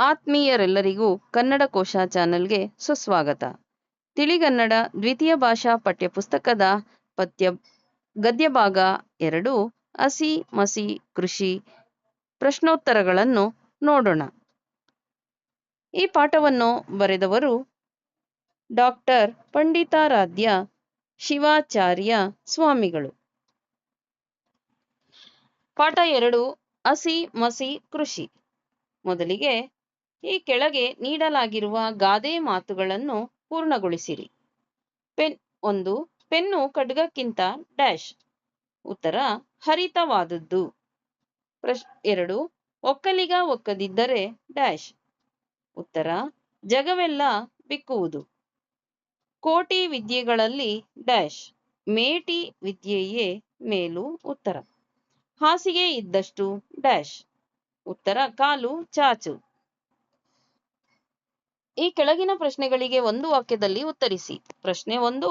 ಆತ್ಮೀಯರೆಲ್ಲರಿಗೂ ಕನ್ನಡ ಕೋಶ ಚಾನೆಲ್ಗೆ ಸುಸ್ವಾಗತ. ತಿಳಿಗನ್ನಡ ದ್ವಿತೀಯ ಭಾಷಾ ಪಠ್ಯಪುಸ್ತಕದ ಪದ್ಯ, ಗದ್ಯಭಾಗ ಎರಡು, ಹಸಿ ಮಸಿ ಕೃಷಿ ಪ್ರಶ್ನೋತ್ತರಗಳನ್ನು ನೋಡೋಣ. ಈ ಪಾಠವನ್ನು ಬರೆದವರು ಡಾಕ್ಟರ್ ಪಂಡಿತಾರಾಧ್ಯ ಶಿವಾಚಾರ್ಯ ಸ್ವಾಮಿಗಳು. ಪಾಠ ಎರಡು, ಹಸಿ ಮಸಿ ಕೃಷಿ. ಮೊದಲಿಗೆ ಈ ಕೆಳಗೆ ನೀಡಲಾಗಿರುವ ಗಾದೆ ಮಾತುಗಳನ್ನು ಪೂರ್ಣಗೊಳಿಸಿರಿ. ಪೆನ್ ಒಂದು, ಪೆನ್ನು ಖಡ್ಗಕ್ಕಿಂತ ಡ್ಯಾಶ್. ಉತ್ತರ, ಹರಿತವಾದದ್ದು. ಪ್ರಶ್ ಎರಡು, ಒಕ್ಕಲಿಗ ಒಕ್ಕದಿದ್ದರೆ ಡ್ಯಾಶ್. ಉತ್ತರ, ಜಗವೆಲ್ಲ ಬಿಕ್ಕುವುದು. ಕೋಟಿ ವಿದ್ಯೆಗಳಲ್ಲಿ ಡ್ಯಾಶ್. ಮೇಟಿ ವಿದ್ಯೆಯೇ ಮೇಲು ಉತ್ತರ. ಹಾಸಿಗೆ ಇದ್ದಷ್ಟು ಡ್ಯಾಶ್. ಉತ್ತರ, ಕಾಲು ಚಾಚು. ಈ ಕೆಳಗಿನ ಪ್ರಶ್ನೆಗಳಿಗೆ ಒಂದು ವಾಕ್ಯದಲ್ಲಿ ಉತ್ತರಿಸಿ. ಪ್ರಶ್ನೆ ಒಂದು,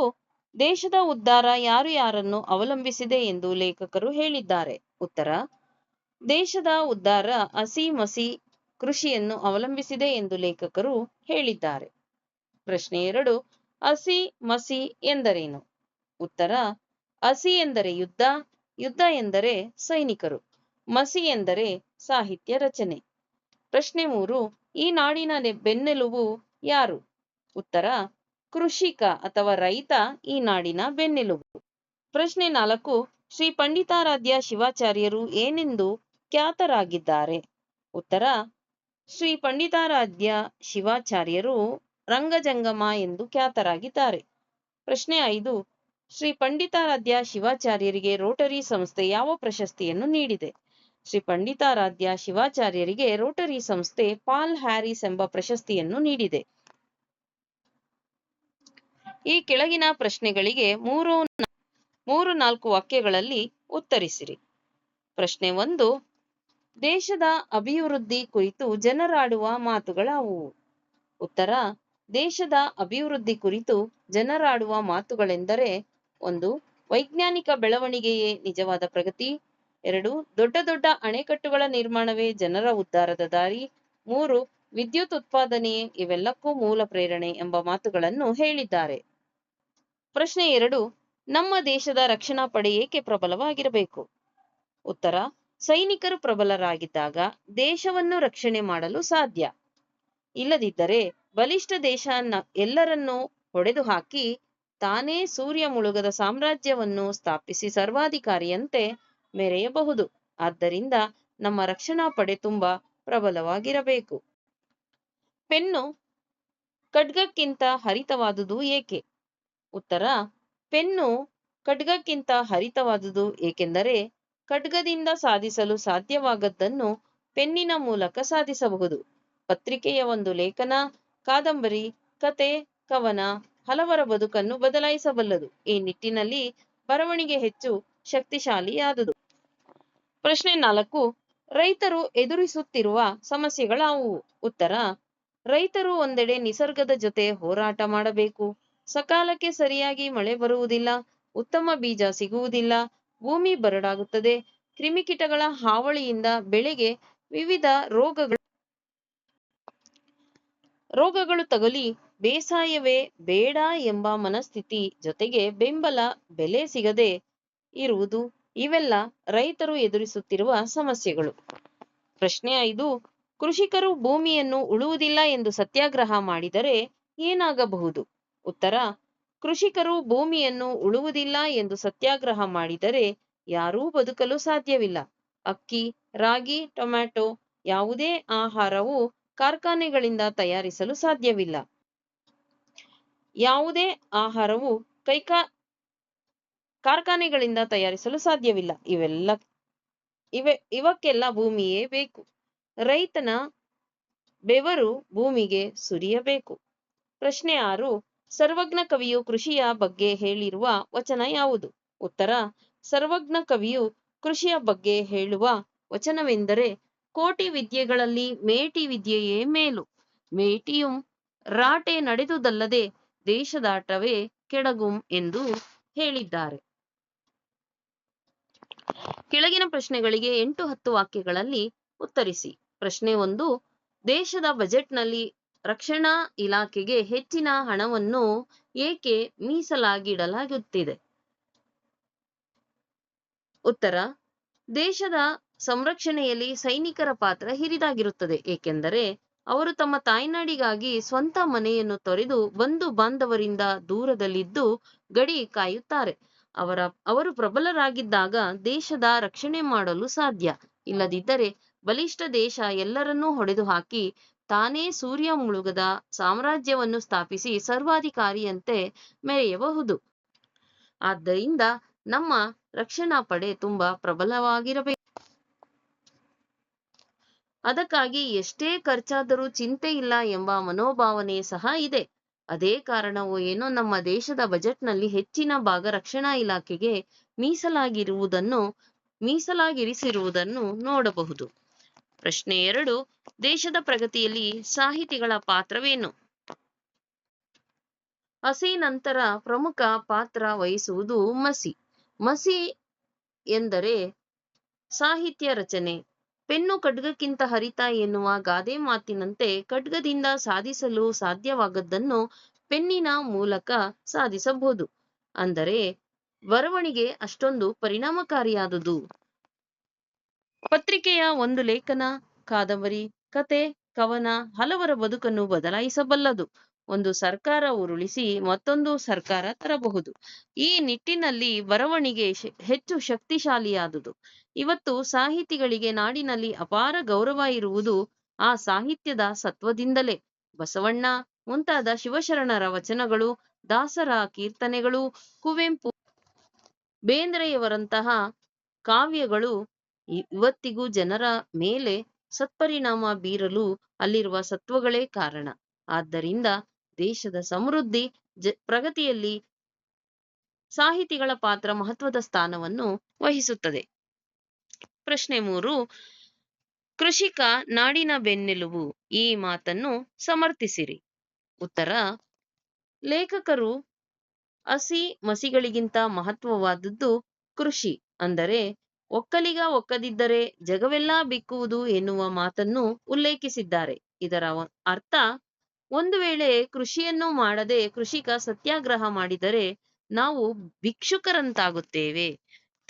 ದೇಶದ ಉದ್ಧಾರ ಯಾರು ಯಾರನ್ನು ಅವಲಂಬಿಸಿದೆ ಎಂದು ಲೇಖಕರು ಹೇಳಿದ್ದಾರೆ. ಉತ್ತರ, ದೇಶದ ಉದ್ಧಾರ ಹಸಿ ಮಸಿ ಕೃಷಿಯನ್ನು ಅವಲಂಬಿಸಿದೆ ಎಂದು ಲೇಖಕರು ಹೇಳಿದ್ದಾರೆ. ಪ್ರಶ್ನೆ ಎರಡು, ಹಸಿ ಮಸಿ ಎಂದರೇನು? ಉತ್ತರ, ಹಸಿ ಎಂದರೆ ಯುದ್ಧ ಯುದ್ಧ ಎಂದರೆ ಸೈನಿಕರು, ಮಸಿ ಎಂದರೆ ಸಾಹಿತ್ಯ ರಚನೆ. ಪ್ರಶ್ನೆ ಮೂರು ಈ ನಾಡಿನ ಬೆನ್ನೆಲುಬು ಯಾರು? ಉತ್ತರ, ಕೃಷಿಕ ಅಥವಾ ರೈತ ಈ ನಾಡಿನ ಬೆನ್ನೆಲುಬು. ಪ್ರಶ್ನೆ ನಾಲ್ಕು, ಶ್ರೀ ಪಂಡಿತಾರಾಧ್ಯ ಶಿವಾಚಾರ್ಯರು ಏನೆಂದು ಖ್ಯಾತರಾಗಿದ್ದಾರೆ? ಉತ್ತರ, ಶ್ರೀ ಪಂಡಿತಾರಾಧ್ಯ ಶಿವಾಚಾರ್ಯರು ರಂಗಜಂಗಮ ಎಂದು ಖ್ಯಾತರಾಗಿದ್ದಾರೆ. ಪ್ರಶ್ನೆ ಐದು, ಶ್ರೀ ಪಂಡಿತಾರಾಧ್ಯ ಶಿವಾಚಾರ್ಯರಿಗೆ ರೋಟರಿ ಸಂಸ್ಥೆ ಯಾವ ಪ್ರಶಸ್ತಿಯನ್ನು ನೀಡಿದೆ? ಶ್ರೀ ಪಂಡಿತಾರಾಧ್ಯ ಶಿವಾಚಾರ್ಯರಿಗೆ ರೋಟರಿ ಸಂಸ್ಥೆ ಪಾಲ್ ಹ್ಯಾರಿಸ್ ಎಂಬ ಪ್ರಶಸ್ತಿಯನ್ನು ನೀಡಿದೆ. ಈ ಕೆಳಗಿನ ಪ್ರಶ್ನೆಗಳಿಗೆ ಮೂರು ಮೂರು ನಾಲ್ಕು ವಾಕ್ಯಗಳಲ್ಲಿ ಉತ್ತರಿಸಿರಿ. ಪ್ರಶ್ನೆ ಒಂದು, ದೇಶದ ಅಭಿವೃದ್ಧಿ ಕುರಿತು ಜನರಾಡುವ ಮಾತುಗಳಾವುವು? ಉತ್ತರ, ದೇಶದ ಅಭಿವೃದ್ಧಿ ಕುರಿತು ಜನರಾಡುವ ಮಾತುಗಳೆಂದರೆ ಒಂದು, ವೈಜ್ಞಾನಿಕ ಬೆಳವಣಿಗೆಯೇ ನಿಜವಾದ ಪ್ರಗತಿ ಎರಡು, ದೊಡ್ಡ ದೊಡ್ಡ ಅಣೆಕಟ್ಟುಗಳ ನಿರ್ಮಾಣವೇ ಜನರ ಉದ್ಧಾರದ ದಾರಿ. ಮೂರು, ವಿದ್ಯುತ್ ಉತ್ಪಾದನೆಯೇ ಇವೆಲ್ಲಕ್ಕೂ ಮೂಲ ಪ್ರೇರಣೆ ಎಂಬ ಮಾತುಗಳನ್ನು ಹೇಳಿದ್ದಾರೆ. ಪ್ರಶ್ನೆ ಎರಡು, ನಮ್ಮ ದೇಶದ ರಕ್ಷಣಾ ಪಡೆ ಏಕೆ ಪ್ರಬಲವಾಗಿರಬೇಕು? ಉತ್ತರ, ಸೈನಿಕರು ಪ್ರಬಲರಾಗಿದ್ದಾಗ ದೇಶವನ್ನು ರಕ್ಷಣೆ ಮಾಡಲು ಸಾಧ್ಯ. ಇಲ್ಲದಿದ್ದರೆ ಬಲಿಷ್ಠ ದೇಶ ಎಲ್ಲರನ್ನೂ ಹೊಡೆದು ಹಾಕಿ ತಾನೇ ಸೂರ್ಯ ಮುಳುಗದ ಸಾಮ್ರಾಜ್ಯವನ್ನು ಸ್ಥಾಪಿಸಿ ಸರ್ವಾಧಿಕಾರಿಯಂತೆ ಮೆರೆಯಬಹುದು. ಆದ್ದರಿಂದ ನಮ್ಮ ರಕ್ಷಣಾ ಪಡೆ ತುಂಬಾ ಪ್ರಬಲವಾಗಿರಬೇಕು. ಪೆನ್ನು ಖಡ್ಗಕ್ಕಿಂತ ಹರಿತವಾದುದು ಏಕೆ? ಉತ್ತರ, ಪೆನ್ನು ಖಡ್ಗಕ್ಕಿಂತ ಹರಿತವಾದುದು ಏಕೆಂದರೆ ಖಡ್ಗದಿಂದ ಸಾಧಿಸಲು ಸಾಧ್ಯವಾಗದ್ದನ್ನು ಪೆನ್ನಿನ ಮೂಲಕ ಸಾಧಿಸಬಹುದು. ಪತ್ರಿಕೆಯ ಒಂದು ಲೇಖನ, ಕಾದಂಬರಿ, ಕತೆ, ಕವನ ಹಲವರ ಬದುಕನ್ನು ಬದಲಾಯಿಸಬಲ್ಲದು. ಈ ನಿಟ್ಟಿನಲ್ಲಿ ಬರವಣಿಗೆ ಹೆಚ್ಚು ಶಕ್ತಿಶಾಲಿಯಾದುದು. ಪ್ರಶ್ನೆ ನಾಲ್ಕು, ರೈತರು ಎದುರಿಸುತ್ತಿರುವ ಸಮಸ್ಯೆಗಳಾವುವು? ಉತ್ತರ, ರೈತರು ಒಂದೆಡೆ ನಿಸರ್ಗದ ಜೊತೆ ಹೋರಾಟ ಮಾಡಬೇಕು. ಸಕಾಲಕ್ಕೆ ಸರಿಯಾಗಿ ಮಳೆ ಬರುವುದಿಲ್ಲ, ಉತ್ತಮ ಬೀಜ ಸಿಗುವುದಿಲ್ಲ, ಭೂಮಿ ಬರಡಾಗುತ್ತದೆ, ಕ್ರಿಮಿಕೀಟಗಳ ಹಾವಳಿಯಿಂದ ಬೆಳೆಗೆ ವಿವಿಧ ರೋಗಗಳು ರೋಗಗಳು ತಗುಲಿ, ಬೇಸಾಯವೇ ಬೇಡ ಎಂಬ ಮನಸ್ಥಿತಿ ಜೊತೆಗೆ ಬೆಂಬಲ ಬೆಲೆ ಸಿಗದೆ ಇರುವುದು. ಇವೆಲ್ಲ ರೈತರು ಎದುರಿಸುತ್ತಿರುವ ಸಮಸ್ಯೆಗಳು. ಪ್ರಶ್ನೆ ಐದು, ಕೃಷಿಕರು ಭೂಮಿಯನ್ನು ಉಳುವುದಿಲ್ಲ ಎಂದು ಸತ್ಯಾಗ್ರಹ ಮಾಡಿದರೆ ಏನಾಗಬಹುದು? ಉತ್ತರ, ಕೃಷಿಕರು ಭೂಮಿಯನ್ನು ಉಳುವುದಿಲ್ಲ ಎಂದು ಸತ್ಯಾಗ್ರಹ ಮಾಡಿದರೆ ಯಾರೂ ಬದುಕಲು ಸಾಧ್ಯವಿಲ್ಲ. ಅಕ್ಕಿ, ರಾಗಿ, ಟೊಮ್ಯಾಟೊ ಯಾವುದೇ ಆಹಾರವು ಕಾರ್ಖಾನೆಗಳಿಂದ ತಯಾರಿಸಲು ಸಾಧ್ಯವಿಲ್ಲ. ಯಾವುದೇ ಆಹಾರವು ಕೈಕಾ ಕಾರ್ಖಾನೆಗಳಿಂದ ತಯಾರಿಸಲು ಸಾಧ್ಯವಿಲ್ಲ. ಇವೆಲ್ಲ, ಇವೆ, ಇವಕ್ಕೆಲ್ಲ ಭೂಮಿಯೇ ಬೇಕು. ರೈತನ ಬೆವರು ಭೂಮಿಗೆ ಸುರಿಯಬೇಕು. ಪ್ರಶ್ನೆ ಆರು, ಸರ್ವಜ್ಞ ಕವಿಯು ಕೃಷಿಯ ಬಗ್ಗೆ ಹೇಳಿರುವ ವಚನ ಯಾವುದು? ಉತ್ತರ, ಸರ್ವಜ್ಞ ಕವಿಯು ಕೃಷಿಯ ಬಗ್ಗೆ ಹೇಳುವ ವಚನವೆಂದರೆ, ಕೋಟಿ ವಿದ್ಯೆಗಳಲ್ಲಿ ಮೇಟಿ ವಿದ್ಯೆಯೇ ಮೇಲು. ಮೇಟಿಯುಂ ರಾಟೆ ನಡೆದುದಲ್ಲದೆ ದೇಶದಾಟವೇ ಕೆಡಗುಂ ಎಂದು ಹೇಳಿದ್ದಾರೆ. ಕೆಳಗಿನ ಪ್ರಶ್ನೆಗಳಿಗೆ ಎಂಟು ಹತ್ತು ವಾಕ್ಯಗಳಲ್ಲಿ ಉತ್ತರಿಸಿ. ಪ್ರಶ್ನೆ ಒಂದು, ದೇಶದ ಬಜೆಟ್ನಲ್ಲಿ ರಕ್ಷಣಾ ಇಲಾಖೆಗೆ ಹೆಚ್ಚಿನ ಹಣವನ್ನು ಏಕೆ ಮೀಸಲಾಗಿಡಲಾಗುತ್ತಿದೆ? ಉತ್ತರ, ದೇಶದ ಸಂರಕ್ಷಣೆಯಲ್ಲಿ ಸೈನಿಕರ ಪಾತ್ರ ಹಿರಿದಾಗಿರುತ್ತದೆ, ಏಕೆಂದರೆ ಅವರು ತಮ್ಮ ತಾಯ್ನಾಡಿಗಾಗಿ ಸ್ವಂತ ಮನೆಯನ್ನು ತೊರೆದು ಬಂಧು ಬಾಂಧವರಿಂದ ದೂರದಲ್ಲಿದ್ದು ಗಡಿ ಕಾಯುತ್ತಾರೆ. ಅವರ, ಅವರು ಪ್ರಬಲರಾಗಿದ್ದಾಗ ದೇಶದ ರಕ್ಷಣೆ ಮಾಡಲು ಸಾಧ್ಯ. ಇಲ್ಲದಿದ್ದರೆ ಬಲಿಷ್ಠ ದೇಶ ಎಲ್ಲರನ್ನೂ ಹೊಡೆದು ಹಾಕಿ ತಾನೇ ಸೂರ್ಯ ಮುಳುಗದ ಸಾಮ್ರಾಜ್ಯವನ್ನು ಸ್ಥಾಪಿಸಿ ಸರ್ವಾಧಿಕಾರಿಯಂತೆ ಮೆರೆಯಬಹುದು. ಆದ್ದರಿಂದ ನಮ್ಮ ರಕ್ಷಣಾ ಪಡೆ ತುಂಬಾ ಪ್ರಬಲವಾಗಿರಬೇಕು. ಅದಕ್ಕಾಗಿ ಎಷ್ಟೇ ಖರ್ಚಾದರೂ ಚಿಂತೆ ಇಲ್ಲ ಎಂಬ ಮನೋಭಾವನೆ ಸಹ ಇದೆ. ಅದೇ ಕಾರಣವೋ ಏನೋ ನಮ್ಮ ದೇಶದ ಬಜೆಟ್ನಲ್ಲಿ ಹೆಚ್ಚಿನ ಭಾಗ ರಕ್ಷಣಾ ಇಲಾಖೆಗೆ ಮೀಸಲಾಗಿರುವುದನ್ನು, ಮೀಸಲಾಗಿರಿಸಿರುವುದನ್ನು ನೋಡಬಹುದು. ಪ್ರಶ್ನೆ ಎರಡು, ದೇಶದ ಪ್ರಗತಿಯಲ್ಲಿ ಸಾಹಿತಿಗಳ ಪಾತ್ರವೇನು? ಹಸಿ ನಂತರ ಪ್ರಮುಖ ಪಾತ್ರ ವಹಿಸುವುದು ಮಸಿ. ಮಸಿ ಎಂದರೆ ಸಾಹಿತ್ಯ ರಚನೆ. ಪೆನ್ನು ಖಡ್ಗಕ್ಕಿಂತ ಹರಿತ ಎನ್ನುವ ಗಾದೆ ಮಾತಿನಂತೆ ಖಡ್ಗದಿಂದ ಸಾಧಿಸಲು ಸಾಧ್ಯವಾಗದ್ದನ್ನು ಪೆನ್ನಿನ ಮೂಲಕ ಸಾಧಿಸಬಹುದು. ಅಂದರೆ ಬರವಣಿಗೆ ಅಷ್ಟೊಂದು ಪರಿಣಾಮಕಾರಿಯಾದುದು. ಪತ್ರಿಕೆಯ ಒಂದು ಲೇಖನ, ಕಾದಂಬರಿ, ಕತೆ, ಕವನ ಹಲವರ ಬದುಕನ್ನು ಬದಲಾಯಿಸಬಲ್ಲದು. ಒಂದು ಸರ್ಕಾರ ಉರುಳಿಸಿ ಮತ್ತೊಂದು ಸರ್ಕಾರ ತರಬಹುದು. ಈ ನಿಟ್ಟಿನಲ್ಲಿ ಬರವಣಿಗೆ ಹೆಚ್ಚು ಶಕ್ತಿಶಾಲಿಯಾದುದು. ಇವತ್ತು ಸಾಹಿತಿಗಳಿಗೆ ನಾಡಿನಲ್ಲಿ ಅಪಾರ ಗೌರವ ಇರುವುದು ಆ ಸಾಹಿತ್ಯದ ಸತ್ವದಿಂದಲೇ. ಬಸವಣ್ಣ, ಮುಂತಾದ ಶಿವಶರಣರ ವಚನಗಳು, ದಾಸರ ಕೀರ್ತನೆಗಳು, ಕುವೆಂಪು, ಬೇಂದ್ರೆಯವರಂತಹ ಕಾವ್ಯಗಳು ಇವತ್ತಿಗೂ ಜನರ ಮೇಲೆ ಸತ್ಪರಿಣಾಮ ಬೀರಲು ಅಲ್ಲಿರುವ ಸತ್ವಗಳೇ ಕಾರಣ. ಆದ್ದರಿಂದ ದೇಶದ ಸಮೃದ್ಧಿ, ಜ, ಪ್ರಗತಿಯಲ್ಲಿ ಸಾಹಿತಿಗಳ ಪಾತ್ರ ಮಹತ್ವದ ಸ್ಥಾನವನ್ನು ವಹಿಸುತ್ತದೆ. ಪ್ರಶ್ನೆ ಮೂರು, ಕೃಷಿಕ ನಾಡಿನ ಬೆನ್ನೆಲುಬು, ಈ ಮಾತನ್ನು ಸಮರ್ಥಿಸಿರಿ. ಉತ್ತರ, ಲೇಖಕರು ಹಸಿ ಮಸಿಗಳಿಗಿಂತ ಮಹತ್ವವಾದದ್ದು ಕೃಷಿ, ಅಂದರೆ ಒಕ್ಕಲಿಗ ಒಕ್ಕದಿದ್ದರೆ ಜಗವೆಲ್ಲ ಬಿಕ್ಕುವುದು ಎನ್ನುವ ಮಾತನ್ನು ಉಲ್ಲೇಖಿಸಿದ್ದಾರೆ. ಇದರ ಅರ್ಥ ಒಂದು ವೇಳೆ ಕೃಷಿಯನ್ನು ಮಾಡದೆ ಕೃಷಿಕ ಸತ್ಯಾಗ್ರಹ ಮಾಡಿದರೆ ನಾವು ಭಿಕ್ಷುಕರಂತಾಗುತ್ತೇವೆ.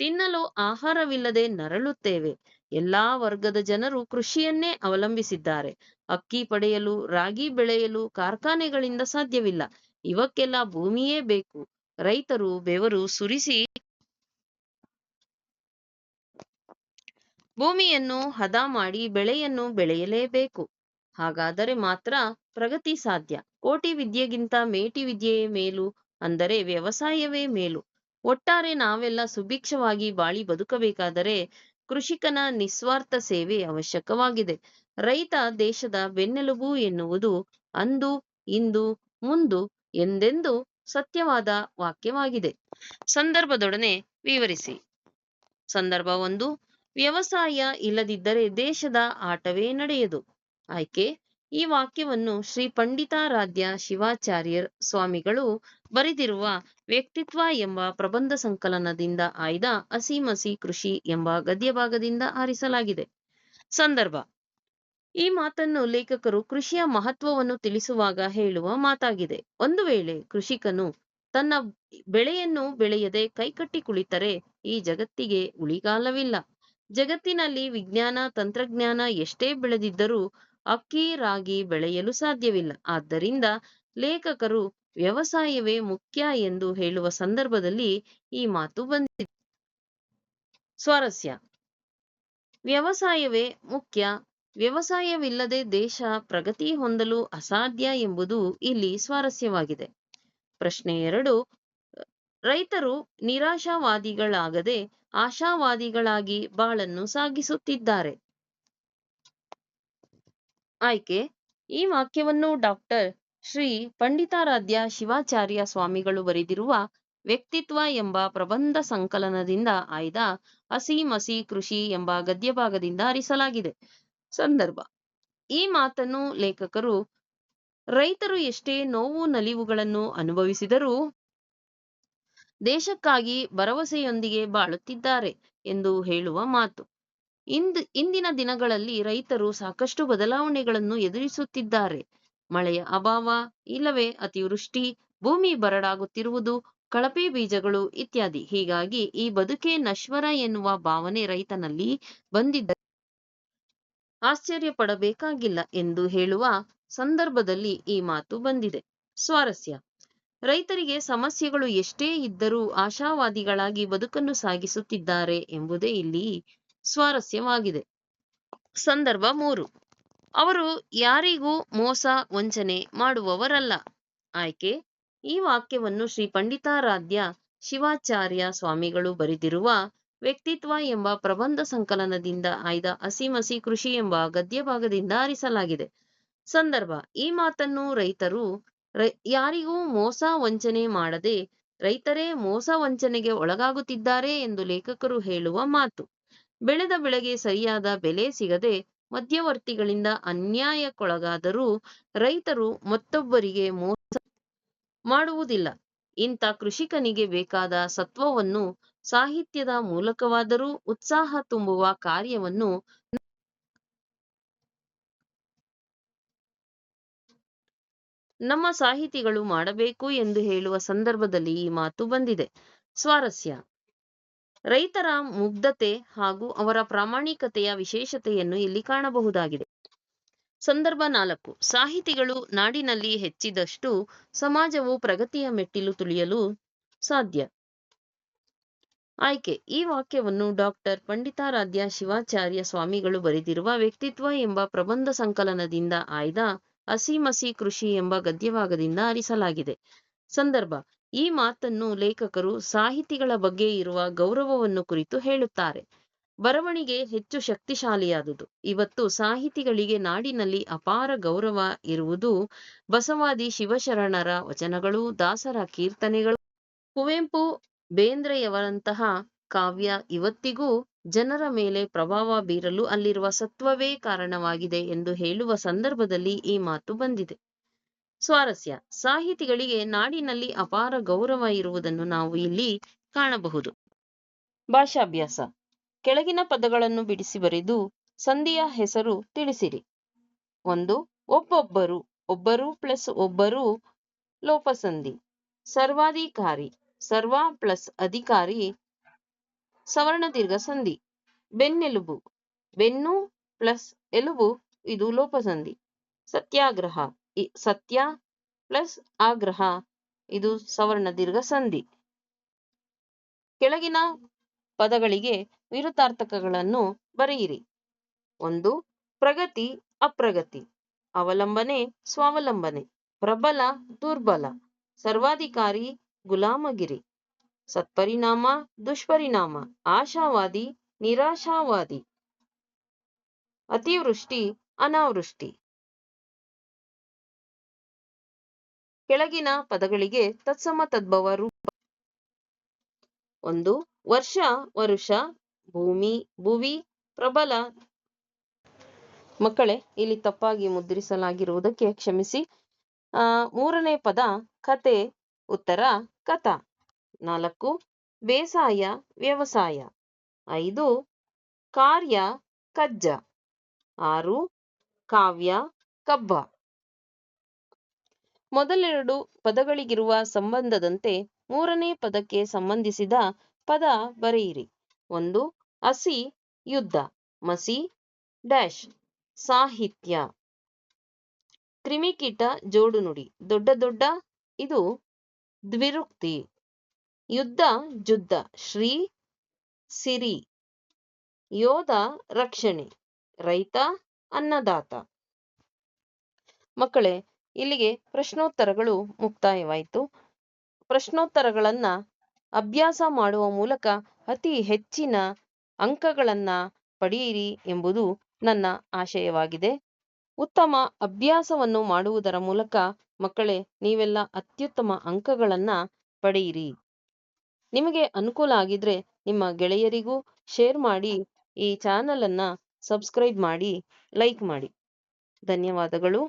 ತಿನ್ನಲು ಆಹಾರವಿಲ್ಲದೆ ನರಳುತ್ತೇವೆ. ಎಲ್ಲಾ ವರ್ಗದ ಜನರು ಕೃಷಿಯನ್ನೇ ಅವಲಂಬಿಸಿದ್ದಾರೆ. ಅಕ್ಕಿ ಪಡೆಯಲು, ರಾಗಿ ಬೆಳೆಯಲು ಕಾರ್ಖಾನೆಗಳಿಂದ ಸಾಧ್ಯವಿಲ್ಲ. ಇವಕ್ಕೆಲ್ಲ ಭೂಮಿಯೇ ಬೇಕು. ರೈತರು ಬೆವರು ಸುರಿಸಿ ಭೂಮಿಯನ್ನು ಹದ ಮಾಡಿ ಬೆಳೆಯನ್ನು ಬೆಳೆಯಲೇಬೇಕು. ಹಾಗಾದರೆ ಮಾತ್ರ ಪ್ರಗತಿ ಸಾಧ್ಯ. ಕೋಟಿ ವಿದ್ಯೆಗಿಂತ ಮೇಟಿ ವಿದ್ಯೆಯೇ ಮೇಲು ಅಂದರೆ ವ್ಯವಸಾಯವೇ ಮೇಲು. ಒಟ್ಟಾರೆ ನಾವೆಲ್ಲ ಸುಭಿಕ್ಷವಾಗಿ ಬಾಳಿ ಬದುಕಬೇಕಾದರೆ ಕೃಷಿಕನ ನಿಸ್ವಾರ್ಥ ಸೇವೆ ಅವಶ್ಯಕವಾಗಿದೆ. ರೈತ ದೇಶದ ಬೆನ್ನೆಲುಬು ಎನ್ನುವುದು ಅಂದು, ಇಂದು, ಮುಂದು ಎಂದೆಂದು ಸತ್ಯವಾದ ವಾಕ್ಯವಾಗಿದೆ. ಸಂದರ್ಭದೊಡನೆ ವಿವರಿಸಿ. ಸಂದರ್ಭ ಒಂದು, ವ್ಯವಸಾಯ ಇಲ್ಲದಿದ್ದರೆ ದೇಶದ ಆಟವೇ ನಡೆಯದು. ಆಯ್ಕೆ ಈ ವಾಕ್ಯವನ್ನು ಶ್ರೀ ಪಂಡಿತಾರಾಧ್ಯ ಶಿವಾಚಾರ್ಯರ್ ಸ್ವಾಮಿಗಳು ಬರೆದಿರುವ ವ್ಯಕ್ತಿತ್ವ ಎಂಬ ಪ್ರಬಂಧ ಸಂಕಲನದಿಂದ ಆಯ್ದ ಅಸಿಮಸಿ ಕೃಷಿ ಎಂಬ ಗದ್ಯಭಾಗದಿಂದ ಆರಿಸಲಾಗಿದೆ. ಸಂದರ್ಭ. ಈ ಮಾತನ್ನು ಲೇಖಕರು ಕೃಷಿಯ ಮಹತ್ವವನ್ನು ತಿಳಿಸುವಾಗ ಹೇಳುವ ಮಾತಾಗಿದೆ. ಒಂದು ವೇಳೆ ಕೃಷಿಕನು ತನ್ನ ಬೆಳೆಯನ್ನು ಬೆಳೆಯದೆ ಕೈಕಟ್ಟಿ ಕುಳಿತರೆ ಈ ಜಗತ್ತಿಗೆ ಉಳಿಗಾಲವಿಲ್ಲ. ಜಗತ್ತಿನಲ್ಲಿ ವಿಜ್ಞಾನ, ತಂತ್ರಜ್ಞಾನ ಎಷ್ಟೇ ಬೆಳೆದಿದ್ದರೂ ಅಕ್ಕಿ ರಾಗಿ ಬೆಳೆಯಲು ಸಾಧ್ಯವಿಲ್ಲ. ಆದ್ದರಿಂದ ಲೇಖಕರು ವ್ಯವಸಾಯವೇ ಮುಖ್ಯ ಎಂದು ಹೇಳುವ ಸಂದರ್ಭದಲ್ಲಿ ಈ ಮಾತು ಬಂದಿದೆ. ಸ್ವಾರಸ್ಯ. ವ್ಯವಸಾಯವೇ ಮುಖ್ಯ. ವ್ಯವಸಾಯವಿಲ್ಲದೆ ದೇಶ ಪ್ರಗತಿ ಹೊಂದಲು ಅಸಾಧ್ಯ ಎಂಬುದು ಇಲ್ಲಿ ಸ್ವಾರಸ್ಯವಾಗಿದೆ. ಪ್ರಶ್ನೆ ಎರಡು. ರೈತರು ನಿರಾಶಾವಾದಿಗಳಾಗದೆ ಆಶಾವಾದಿಗಳಾಗಿ ಬಾಳನ್ನು ಸಾಗಿಸುತ್ತಿದ್ದಾರೆ. ಆಯ್ಕೆ. ಈ ವಾಕ್ಯವನ್ನು ಡಾಕ್ಟರ್ ಶ್ರೀ ಪಂಡಿತಾರಾಧ್ಯ ಶಿವಾಚಾರ್ಯ ಸ್ವಾಮಿಗಳು ಬರೆದಿರುವ ವ್ಯಕ್ತಿತ್ವ ಎಂಬ ಪ್ರಬಂಧ ಸಂಕಲನದಿಂದ ಆಯ್ದ ಹಸಿ ಮಸಿ ಕೃಷಿ ಎಂಬ ಗದ್ಯಭಾಗದಿಂದ ಅರಿಸಲಾಗಿದೆ ಸಂದರ್ಭ. ಈ ಮಾತನ್ನು ಲೇಖಕರು ರೈತರು ಎಷ್ಟೇ ನೋವು ನಲಿವುಗಳನ್ನು ಅನುಭವಿಸಿದರೂ ದೇಶಕ್ಕಾಗಿ ಭರವಸೆಯೊಂದಿಗೆ ಬಾಳುತ್ತಿದ್ದಾರೆ ಎಂದು ಹೇಳುವ ಮಾತು. ಇಂದ್, ಇಂದಿನ ದಿನಗಳಲ್ಲಿ ರೈತರು ಸಾಕಷ್ಟು ಬದಲಾವಣೆಗಳನ್ನು ಎದುರಿಸುತ್ತಿದ್ದಾರೆ. ಮಳೆಯ ಅಭಾವ ಇಲ್ಲವೇ ಅತಿವೃಷ್ಟಿ, ಭೂಮಿ ಬರಡಾಗುತ್ತಿರುವುದು, ಕಳಪೆ ಬೀಜಗಳು ಇತ್ಯಾದಿ. ಹೀಗಾಗಿ ಈ ಬದುಕೇ ನಶ್ವರ ಎನ್ನುವ ಭಾವನೆ ರೈತನಲ್ಲಿ ಬಂದಿದ್ದ ಆಶ್ಚರ್ಯ ಪಡಬೇಕಾಗಿಲ್ಲ ಎಂದು ಹೇಳುವ ಸಂದರ್ಭದಲ್ಲಿ ಈ ಮಾತು ಬಂದಿದೆ. ಸ್ವಾರಸ್ಯ. ರೈತರಿಗೆ ಸಮಸ್ಯೆಗಳು ಎಷ್ಟೇ ಇದ್ದರೂ ಆಶಾವಾದಿಗಳಾಗಿ ಬದುಕನ್ನು ಸಾಗಿಸುತ್ತಿದ್ದಾರೆ ಎಂಬುದೇ ಇಲ್ಲಿ ಸ್ವಾರಸ್ಯವಾಗಿದೆ. ಸಂದರ್ಭ ಮೂರು. ಅವರು ಯಾರಿಗೂ ಮೋಸ, ವಂಚನೆ ಮಾಡುವವರಲ್ಲ. ಆಯ್ಕೆ? ಈ ವಾಕ್ಯವನ್ನು ಶ್ರೀ ಪಂಡಿತಾರಾಧ್ಯ ಶಿವಾಚಾರ್ಯ ಸ್ವಾಮಿಗಳು ಬರೆದಿರುವ ವ್ಯಕ್ತಿತ್ವ ಎಂಬ ಪ್ರಬಂಧ ಸಂಕಲನದಿಂದ ಆಯ್ದ ಅಸಿಮಸಿ ಕೃಷಿ ಎಂಬ ಗದ್ಯಭಾಗದಿಂದ ಆರಿಸಲಾಗಿದೆ. ಸಂದರ್ಭ. ಈ ಮಾತನ್ನು ರೈತರು ಯಾರಿಗೂ ಮೋಸ, ವಂಚನೆ ಮಾಡದೆ ರೈತರೇ ಮೋಸ, ವಂಚನೆಗೆ ಒಳಗಾಗುತ್ತಿದ್ದಾರೆ ಎಂದು ಲೇಖಕರು ಹೇಳುವ ಮಾತು. ಬೆಳೆದ ಬೆಳೆಗೆ ಸರಿಯಾದ ಬೆಲೆ ಸಿಗದೆ ಮಧ್ಯವರ್ತಿಗಳಿಂದ ಅನ್ಯಾಯಕ್ಕೊಳಗಾದರೂ ರೈತರು ಮತ್ತೊಬ್ಬರಿಗೆ ಮೋಸ ಮಾಡುವುದಿಲ್ಲ. ಇಂಥ ಕೃಷಿಕನಿಗೆ ಬೇಕಾದ ಸತ್ವವನ್ನು ಸಾಹಿತ್ಯದ ಮೂಲಕವಾದರೂ ಉತ್ಸಾಹ ತುಂಬುವ ಕಾರ್ಯವನ್ನು ನಮ್ಮ ಸಾಹಿತಿಗಳು ಮಾಡಬೇಕು ಎಂದು ಹೇಳುವ ಸಂದರ್ಭದಲ್ಲಿ ಈ ಮಾತು ಬಂದಿದೆ. ಸ್ವಾರಸ್ಯ. ರೈತರ ಮುಗ್ಧತೆ ಹಾಗೂ ಅವರ ಪ್ರಾಮಾಣಿಕತೆಯ ವಿಶೇಷತೆಯನ್ನು ಇಲ್ಲಿ ಕಾಣಬಹುದಾಗಿದೆ. ಸಂದರ್ಭ ನಾಲ್ಕು. ಸಾಹಿತಿಗಳು ನಾಡಿನಲ್ಲಿ ಹೆಚ್ಚಿದಷ್ಟು ಸಮಾಜವು ಪ್ರಗತಿಯ ಮೆಟ್ಟಿಲು ತುಳಿಯಲು ಸಾಧ್ಯ. ಆಯ್ಕೆ. ಈ ವಾಕ್ಯವನ್ನು ಡಾಕ್ಟರ್ ಪಂಡಿತಾರಾಧ್ಯ ಶಿವಾಚಾರ್ಯ ಸ್ವಾಮಿಗಳು ಬರೆದಿರುವ ವ್ಯಕ್ತಿತ್ವ ಎಂಬ ಪ್ರಬಂಧ ಸಂಕಲನದಿಂದ ಆಯ್ದ ಹಸಿಮಸಿ ಕೃಷಿ ಎಂಬ ಗದ್ಯವಾಗದಿಂದ ಆರಿಸಲಾಗಿದೆ. ಸಂದರ್ಭ. ಈ ಮಾತನ್ನು ಲೇಖಕರು ಸಾಹಿತಿಗಳ ಬಗ್ಗೆ ಇರುವ ಗೌರವವನ್ನು ಕುರಿತು ಹೇಳುತ್ತಾರೆ. ಬರವಣಿಗೆ ಹೆಚ್ಚು ಶಕ್ತಿಶಾಲಿಯಾದುದು. ಇವತ್ತು ಸಾಹಿತಿಗಳಿಗೆ ನಾಡಿನಲ್ಲಿ ಅಪಾರ ಗೌರವ ಇರುವುದು ಬಸವಾದಿ ಶಿವಶರಣರ ವಚನಗಳು, ದಾಸರ ಕೀರ್ತನೆಗಳು. ಕುವೆಂಪು ಬೇಂದ್ರೆಯವರಂತಹ ಕಾವ್ಯ ಇವತ್ತಿಗೂ ಜನರ ಮೇಲೆ ಪ್ರಭಾವ ಬೀರಲು ಅಲ್ಲಿರುವ ಸತ್ವವೇ ಕಾರಣವಾಗಿದೆ ಎಂದು ಹೇಳುವ ಸಂದರ್ಭದಲ್ಲಿ ಈ ಮಾತು ಬಂದಿದೆ. ಸ್ವಾರಸ್ಯ. ಸಾಹಿತಿಗಳಿಗೆ ನಾಡಿನಲ್ಲಿ ಅಪಾರ ಗೌರವ ಇರುವುದನ್ನು ನಾವು ಇಲ್ಲಿ ಕಾಣಬಹುದು. ಭಾಷಾಭ್ಯಾಸ. ಕೆಳಗಿನ ಪದಗಳನ್ನು ಬಿಡಿಸಿ ಬರೆದು ಸಂಧಿಯ ಹೆಸರು ತಿಳಿಸಿರಿ. ಒಂದು, ಒಬ್ಬೊಬ್ಬರು. ಒಬ್ಬರು ಪ್ಲಸ್ ಒಬ್ಬರು ಲೋಪಸಂಧಿ. ಸರ್ವಾಧಿಕಾರಿ. ಸರ್ವ ಪ್ಲಸ್ ಅಧಿಕಾರಿ. ಸವರ್ಣ ದೀರ್ಘ ಸಂಧಿ. ಬೆನ್ನೆಲುಬು. ಬೆನ್ನು ಪ್ಲಸ್ ಎಲುಬು, ಇದು ಲೋಪಸಂಧಿ. ಸತ್ಯಾಗ್ರಹ. ಸತ್ಯ ಪ್ಲಸ್ ಆಗ್ರಹ. ಇದು ಸವರ್ಣ ದೀರ್ಘ ಸಂಧಿ. ಕೆಳಗಿನ ಪದಗಳಿಗೆ ವಿರುದ್ಧಾರ್ಥಕಗಳನ್ನು ಬರೆಯಿರಿ. ಒಂದು, ಪ್ರಗತಿ, ಅಪ್ರಗತಿ. ಅವಲಂಬನೆ, ಸ್ವಾವಲಂಬನೆ. ಪ್ರಬಲ, ದುರ್ಬಲ. ಸರ್ವಾಧಿಕಾರಿ, ಗುಲಾಮಗಿರಿ. ಸತ್ಪರಿಣಾಮ, ದುಷ್ಪರಿಣಾಮ. ಆಶಾವಾದಿ, ನಿರಾಶಾವಾದಿ. ಅತಿವೃಷ್ಟಿ, ಅನಾವೃಷ್ಟಿ. ಕೆಳಗಿನ ಪದಗಳಿಗೆ ತತ್ಸಮ ತದ್ಭವ ರೂಪ. ಒಂದು, ವರ್ಷ, ವರುಷ, ಭೂಮಿ, ಭುವಿ, ಪ್ರಬಲ. ಮಕ್ಕಳೇ, ಇಲ್ಲಿ ತಪ್ಪಾಗಿ ಮುದ್ರಿಸಲಾಗಿರುವುದಕ್ಕೆ ಕ್ಷಮಿಸಿ. ಆ, ಮೂರನೇ ಪದ ಕತೆ ಉತ್ತರ, ಕಥಾ. ನಾಲ್ಕು, ಬೇಸಾಯ, ವ್ಯವಸಾಯ. ಐದು, ಕಾರ್ಯ, ಕಜ್ಜ. ಆರು, ಕಾವ್ಯ, ಕಬ್ಬ. ಮೊದಲೆರಡು ಪದಗಳಿಗಿರುವ ಸಂಬಂಧದಂತೆ ಮೂರನೇ ಪದಕ್ಕೆ ಸಂಬಂಧಿಸಿದ ಪದ ಬರೆಯಿರಿ. ಒಂದು, ಹಸಿ, ಯುದ್ಧ. ಮಸಿ, ಡ್ಯಾಶ್. ಸಾಹಿತ್ಯ. ಕ್ರಿಮಿಕೀಟ ಜೋಡು ನುಡಿ. ದೊಡ್ಡ ದೊಡ್ಡ, ಇದು ದ್ವಿರುಕ್ತಿ. ಯುದ್ಧ ಜುದ್ಧ ಶ್ರೀ, ಸಿರಿ. ಯೋಧ, ರಕ್ಷಣೆ. ರೈತ, ಅನ್ನದಾತ. ಮಕ್ಕಳೇ ಇಲ್ಲಿಗೆ ಪ್ರಶ್ನೋತ್ತರಗಳು ಮುಕ್ತಾಯವಾಯಿತು. ಪ್ರಶ್ನೋತ್ತರಗಳನ್ನ ಅಭ್ಯಾಸ ಮಾಡುವ ಮೂಲಕ ಅತಿ ಹೆಚ್ಚಿನ ಅಂಕಗಳನ್ನ ಪಡೆಯಿರಿ ಎಂಬುದು ನನ್ನ ಆಶಯವಾಗಿದೆ. ಉತ್ತಮ ಅಭ್ಯಾಸವನ್ನು ಮಾಡುವುದರ ಮೂಲಕ ಮಕ್ಕಳೇ ನೀವೆಲ್ಲ ಅತ್ಯುತ್ತಮ ಅಂಕಗಳನ್ನ ಪಡೆಯಿರಿ. ನಿಮಗೆ ಅನುಕೂಲ ಆಗಿದ್ರೆ ನಿಮ್ಮ ಗೆಳೆಯರಿಗೂ ಶೇರ್ ಮಾಡಿ, ಈ ಚಾನಲ್ ಅನ್ನ ಸಬ್ಸ್ಕ್ರೈಬ್ ಮಾಡಿ, ಲೈಕ್ ಮಾಡಿ. ಧನ್ಯವಾದಗಳು.